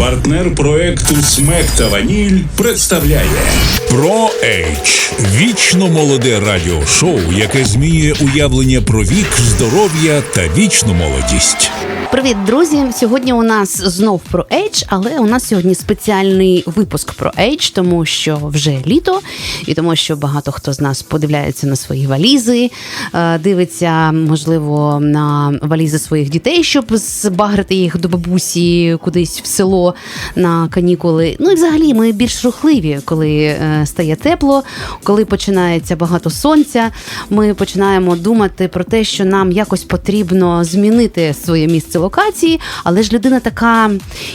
партнер проекту Смек та Ваніль представляє Про Ейдж вічно молоде радіошоу, яке змінює уявлення про вік, здоров'я та вічну молодість. Привіт, друзі! Сьогодні у нас знов про Age, але у нас сьогодні спеціальний випуск про Age, тому що вже літо, і тому що багато хто з нас подивляється на свої валізи, е, дивиться, можливо, на валізи своїх дітей, щоб збагрити їх до бабусі кудись в село на канікули. Ну і взагалі ми більш рухливі, коли е, стає тепло, коли починається багато сонця. Ми починаємо думати про те, що нам якось потрібно змінити своє місце локації, але ж людина така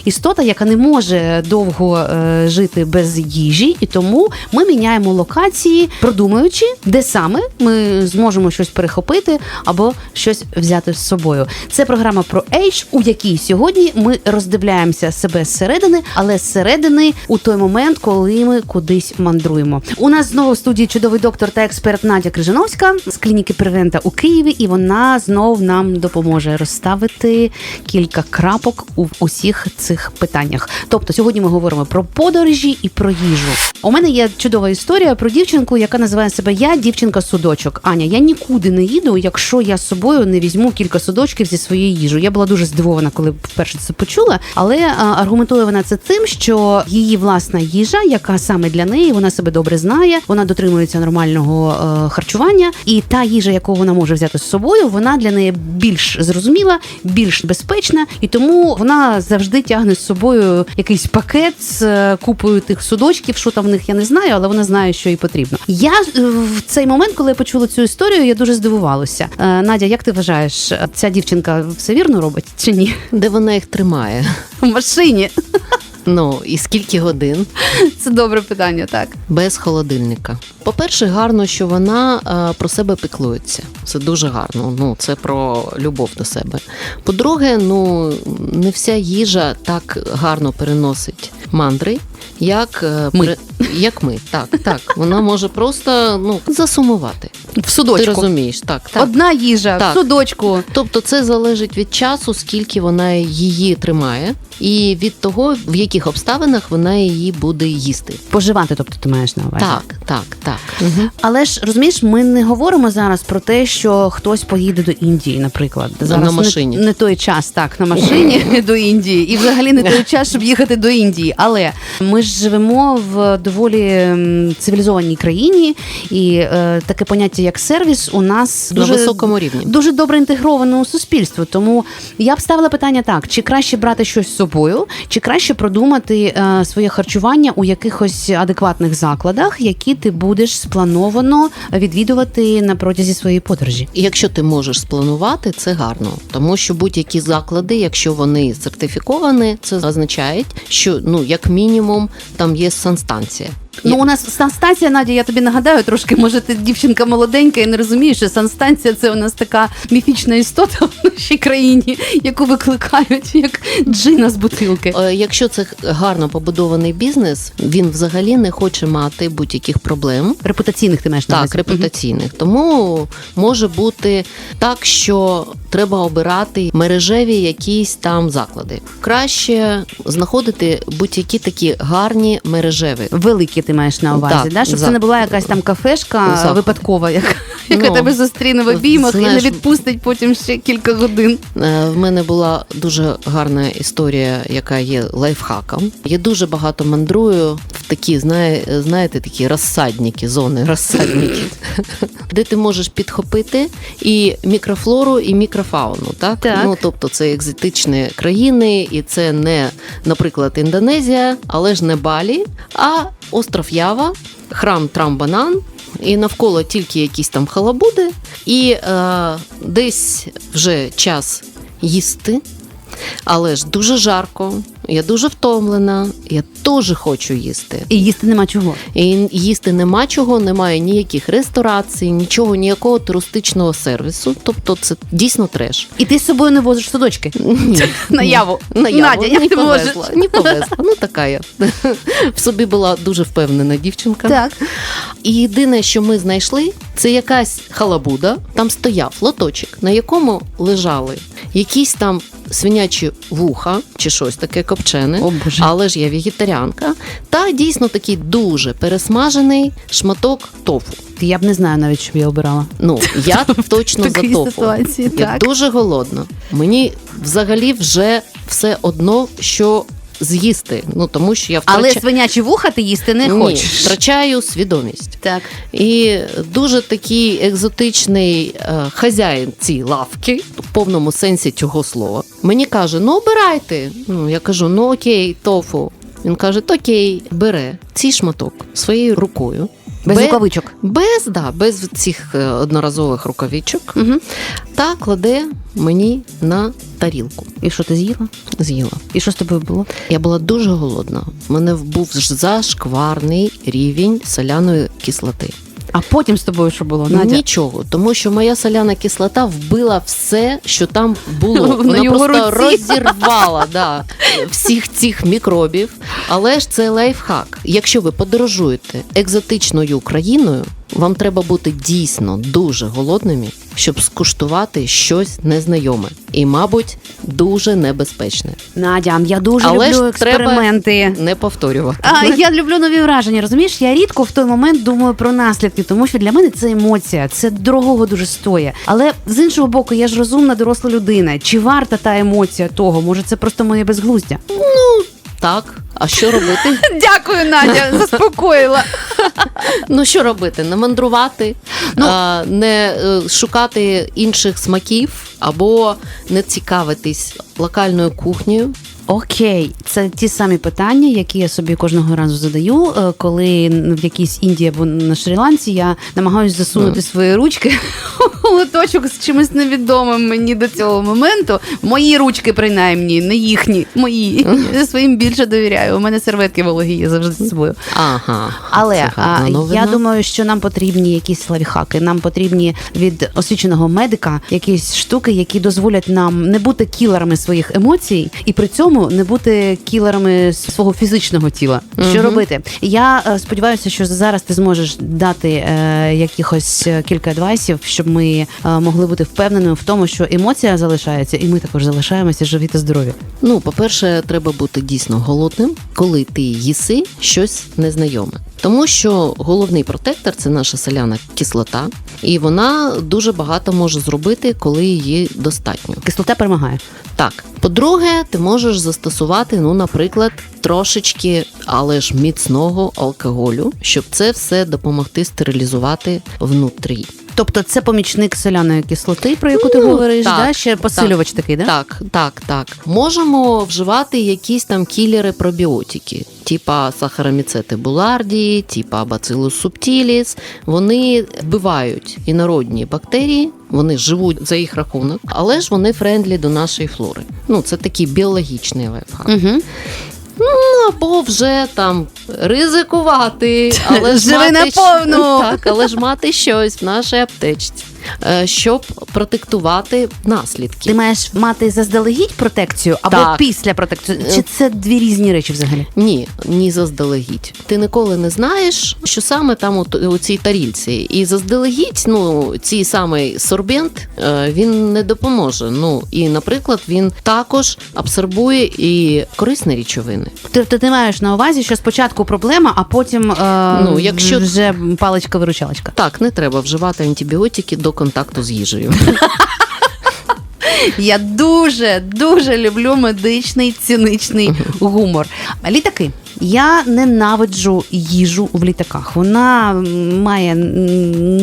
істота, яка не може довго е, жити без їжі, і тому ми міняємо локації, продумуючи, де саме ми зможемо щось перехопити або щось взяти з собою. Це програма про Age, у якій сьогодні ми роздивляємося себе зсередини, але зсередини у той момент, коли ми кудись мандруємо. У нас знову в студії чудовий доктор та експерт Надя Крижановська з клініки Превента у Києві, і вона знов нам допоможе розставити кілька крапок у усіх цих питаннях. Тобто, сьогодні ми говоримо про подорожі і про їжу. У мене є чудова історія про дівчинку, яка називає себе Я дівчинка судочок. Аня, я нікуди не їду, якщо я з собою не візьму кілька судочків зі своєї їжі. Я була дуже здивована, коли вперше це почула. Але а, аргументує вона це тим, що її власна їжа, яка саме для неї, вона себе добре знає, вона дотримується нормального е, харчування, і та їжа, яку вона може взяти з собою, вона для неї більш зрозуміла, більш безпечна, і тому вона завжди тягне з собою якийсь пакет з е, купою тих судочків, що там в них я не знаю, але вона знає, що їй потрібно. Я е, в цей момент, коли я почула цю історію, я дуже здивувалася. Е, Надя, як ти вважаєш, ця дівчинка все вірно робить чи ні? Де вона їх тримає? В машині Ну і скільки годин це добре питання, так. без холодильника? По-перше, гарно, що вона е, про себе піклується. Це дуже гарно. Ну це про любов до себе. По-друге, ну не вся їжа так гарно переносить мандри, як е, Ми. як ми. Так, так. Вона може просто ну засумувати. В Ти судочку. розумієш, так, так. Одна їжа, Так. в судочку. Тобто це залежить від часу, скільки вона її тримає, і від того, в яких обставинах вона її буде їсти. Поживати, тобто ти маєш на увазі. Так, так, так. Угу. Але ж розумієш, ми не говоримо зараз про те, що хтось поїде до Індії, наприклад. Зараз на машині. Не, не той час, так, на машині до Індії, і взагалі не той час, щоб їхати до Індії. Але ми ж живемо в доволі цивілізованій країні, і е, таке поняття як сервіс у нас На дуже високому рівні. дуже добре інтегровано у суспільство. Тому я б ставила питання так: чи краще брати щось з собою, чи краще продумати е, своє харчування у якихось адекватних закладах, які ти будеш сплановано відвідувати на протязі своєї подорожі. І якщо ти можеш спланувати, це гарно, тому що будь-які заклади, якщо вони сертифіковані, це означає, що ну як мінімум там є санстанція. Ну, у нас санстанція, Надя, я тобі нагадаю трошки, може, ти дівчинка молоденька і не розумієш, що санстанція це у нас така міфічна істота в нашій країні, яку викликають як джина з бутилки. Е, Якщо це гарно побудований бізнес, він взагалі не хоче мати будь-яких проблем. Репутаційних ти маєш на Так, увазі? репутаційних. Тому може бути так, що треба обирати мережеві якісь там заклади. Краще знаходити будь-які такі гарні мережеві. Великі ти маєш на увазі, Так, да? щоб це не була якась там кафешка за... випадкова, яка, яка Ну, тебе зустріне в обіймах і не відпустить потім ще кілька годин. Е, В мене була дуже гарна історія, яка є лайфхаком. Я дуже багато мандрую в такі, знає, знаєте, такі розсадники, зони розсадники, де ти можеш підхопити і мікрофлору, і мікрофауну. Так? Так. Ну, тобто це екзотичні країни, і це не, наприклад, Індонезія, але ж не Балі, а остров Ява, храм Трамбанан. І навколо тільки якісь там халабуди, і е, десь вже час їсти, але ж дуже жарко, я дуже втомлена, я теж хочу їсти. І їсти нема чого. І їсти нема чого, немає ніяких ресторацій, нічого, ніякого туристичного сервісу. Тобто це дійсно треш. І ти з собою не возиш судочки. Ні. Наяву. Наяву. Надя, як не ти можеш? не повезла. Ну така я. В собі була дуже впевнена дівчинка. Так. І єдине, що ми знайшли, це якась халабуда. Там стояв лоточок, на якому лежали якісь там свинячі вуха чи щось таке копчене, О, Боже. але ж я вегетаріанка, та дійсно такий дуже пересмажений шматок тофу. Я б не знаю навіть, що б я обирала. Ну, я точно за тофу. я так. дуже голодна. Мені взагалі вже все одно, що з'їсти. Ну тому що я Але втрача... свинячі вуха ти їсти не Ні, хочеш. втрачаю свідомість. Так. І дуже такий екзотичний е, хазяїн цієї лавки, в повному сенсі цього слова, мені каже: ну обирайте. Ну, я кажу, ну окей, тофу. Він каже, окей, бере цей шматок своєю рукою. Без Бе- рукавичок. Без, да, без цих е, одноразових рукавичок. Угу. Та кладе мені на тарілку. І що ти з'їла? З'їла. І що з тобою було? Я була дуже голодна. У мене був зашкварний рівень соляної кислоти. А потім з тобою що було? Надя? Нічого, тому що моя соляна кислота вбила все, що там було. Вона його просто руці. розірвала да, всіх цих мікробів. Але ж це лайфхак. Якщо ви подорожуєте екзотичною країною, вам треба бути дійсно дуже голодними, щоб скуштувати щось незнайоме і, мабуть, дуже небезпечне. Надя, я дуже Але люблю ж треба- експерименти. Не повторювати. А я люблю нові враження. Розумієш, я рідко в той момент думаю про наслідки, тому що для мене це емоція, це дорогого дуже стоє. Але з іншого боку, я ж розумна доросла людина. Чи варта та емоція того? Може, це просто моє безглуздя? Ну Так, а що робити? Дякую, Надя, заспокоїла. Ну що робити? Не мандрувати, Ну- а, не е, шукати інших смаків або не цікавитись локальною кухнею. Окей, це ті самі питання, які я собі кожного разу задаю, е, коли в якійсь Індії або на Шрі-Ланці я намагаюся засунути свої ручки у лоточок з чимось невідомим мені до цього моменту. Мої ручки, принаймні, не їхні, мої. Я своїм більше довіряю. У мене серветки вологі є завжди з собою. Ага. Але а, я думаю, що нам потрібні якісь лайфхаки. Нам потрібні від освіченого медика якісь штуки, які дозволять нам не бути кілерами своїх емоцій, і при цьому не бути кілерами свого фізичного тіла. Що робити? Я е, сподіваюся, що зараз ти зможеш дати е, якихось е, кілька адвайсів, щоб ми е, могли бути впевненими в тому, що емоція залишається, і ми також залишаємося живі та здорові. Ну, по-перше, треба бути дійсно голодним, коли ти їси щось незнайоме. Тому що головний протектор це наша соляна кислота, і вона дуже багато може зробити, коли її достатньо. Кислота перемагає. Так, по-друге, ти можеш застосувати, ну, наприклад, трошечки, але ж міцного алкоголю, щоб це все допомогти стерилізувати внутрі. Тобто це помічник соляної кислоти, про яку ти Ну, говориш, так, да? ще посилювач такий, да? Так, так, так. Можемо вживати якісь там кілери пробіотики, типа сахароміцети булардії, типа бацилус субтіліс. Вони вбивають інородні бактерії, вони живуть за їх рахунок, але ж вони френдлі до нашої флори. Ну, це такий біологічний лайфхак. Угу. Ну, або вже там ризикувати, але ж Живи мати щ- Так, але ж мати щось в нашій аптечці, щоб протектувати наслідки. Ти маєш мати заздалегідь протекцію або Так. після протекції? Чи це дві різні речі взагалі? Ні, ні заздалегідь. Ти ніколи не знаєш, що саме там у, цій тарільці. І заздалегідь, ну, цей самий сорбент, е, він не допоможе. Ну і, наприклад, він також абсорбує і корисні речовини. Тобто ти маєш на увазі, що спочатку проблема, а потім е, Ну, якщо- вже паличка-виручалочка. Так, не треба вживати антибіотики до контакту з їжею. Я дуже дуже люблю медичний ціничний гумор. Літаки. Я ненавиджу їжу в літаках. Вона має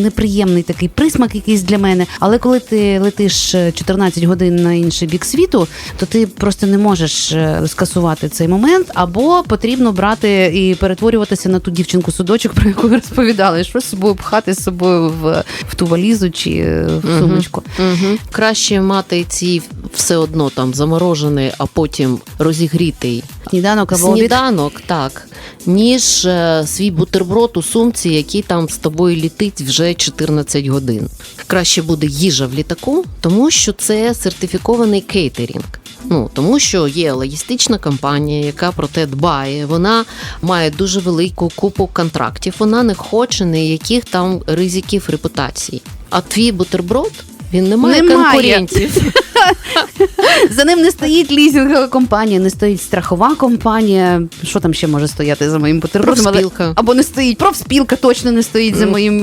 неприємний такий присмак якийсь для мене. Але коли ти летиш е, 14 годин на інший бік світу, то ти просто не можеш е, скасувати цей момент, або потрібно брати і перетворюватися на ту дівчинку судочок, про яку ви розповідали, що з собою пхати з собою в, в ту валізу чи е, в сумочку. Угу. Краще мати ці все одно там заморожений, а потім розігрітий Сніданок або сніданок, так, ніж е, свій бутерброд у сумці, який там з тобою літить вже 14 годин. Краще буде їжа в літаку, тому що це сертифікований кейтерінг. Ну тому що є логістична компанія, яка про те дбає. Вона має дуже велику купу контрактів. Вона не хоче ніяких там ризиків репутації. А твій бутерброд Він не має Немає. конкурентів. За ним не стоїть лізінгова компанія, не стоїть страхова компанія. Що там ще може стояти за моїм бутербродом? Але- Профспілка. Або не стоїть. Профспілка точно не стоїть за моїм.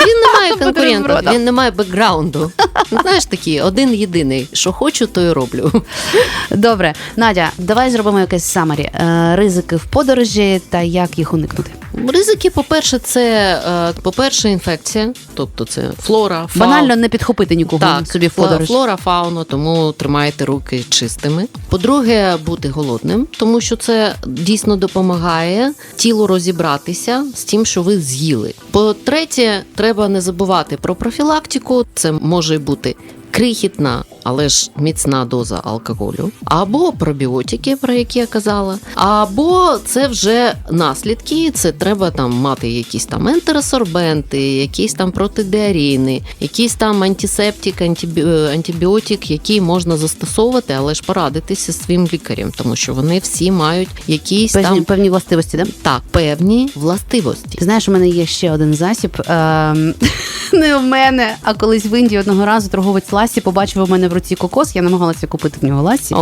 Він не має конкурентів, він не має бекграунду. Ну, Знаєш такі, один єдиний. Що хочу, то й роблю. Добре, Надя, давай зробимо якесь самарі. Е, Ризики в подорожі та як їх уникнути. Ризики, по-перше, це е, по-перше, інфекція, тобто це флора, фауна. Банально не підхопити нікого Так, собі в флора, подорож. флора, фауна, тому тримайте руки чистими. По-друге, бути голодним, тому що це дійсно допомагає тілу розібратися з тим, що ви з'їли. По-третє, треба не забувати про профілактику. Це може бути. Крихітна, але ж міцна доза алкоголю, або пробіотики, про які я казала, або це вже наслідки. Це треба там мати якісь там ентеросорбенти, якісь там протидіарійни, якийсь там антисептик, антибі... е, антибіотик, який можна застосовувати, але ж порадитися зі своїм лікарем, тому що вони всі мають якісь Певні, там певні властивості, да? так певні властивості. Ти знаєш, у мене є ще один засіб. Ем, не у мене, а колись в Індії одного разу торговець Ласі побачив у мене в руці кокос. Я намагалася купити в нього Ласі.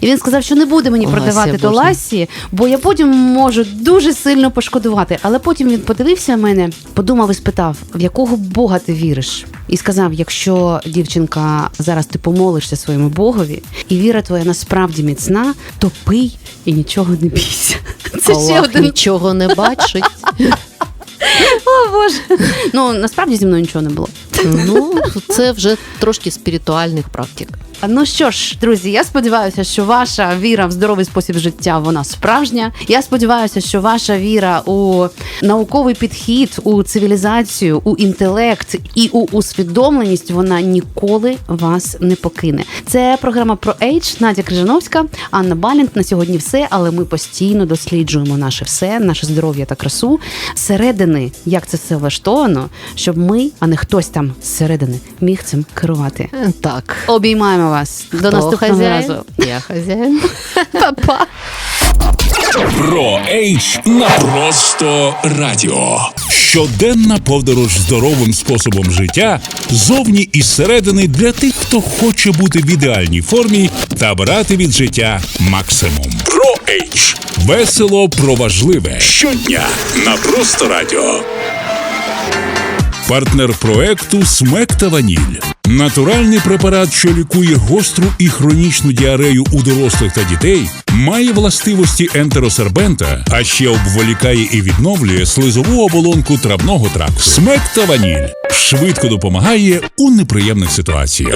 І він сказав, що не буде мені продавати Ласі, Боже. Ласі, бо я потім можу дуже сильно пошкодувати. Але потім він подивився на мене, подумав і спитав, в якого Бога ти віриш? І сказав: якщо дівчинка зараз ти помолишся своєму Богові, і віра твоя насправді міцна, то пий і нічого не бійся. Це ще один нічого не бачить. О, Боже. Ну насправді зі мною нічого не було. Ну, це вже трошки спіритуальних практик. Ну що ж, друзі, я сподіваюся, що ваша віра в здоровий спосіб життя вона справжня. Я сподіваюся, що ваша віра у науковий підхід, у цивілізацію, у інтелект і у усвідомленість вона ніколи вас не покине. Це програма про Ейдж, Надя Крижановська, Анна Балінг. На сьогодні все, але ми постійно досліджуємо наше все, наше здоров'я та красу зсередини, як це все влаштовано, щоб ми, а не хтось там зсередини, міг цим керувати. Так. Обіймаємо вас. До наступного хазяїн? разу. Я хазяїн. Па-па. Про Ейч на просто радіо. Щоденна подорож здоровим способом життя зовні і зсередини для тих, хто хоче бути в ідеальній формі та брати від життя максимум. Про Ейч. Весело про важливе. Щодня на просто радіо. Партнер проекту Смек та Ваніль. Натуральний препарат, що лікує гостру і хронічну діарею у дорослих та дітей, має властивості ентеросербента, а ще обволікає і відновлює слизову оболонку травного тракту. Смек та Ваніль швидко допомагає у неприємних ситуаціях.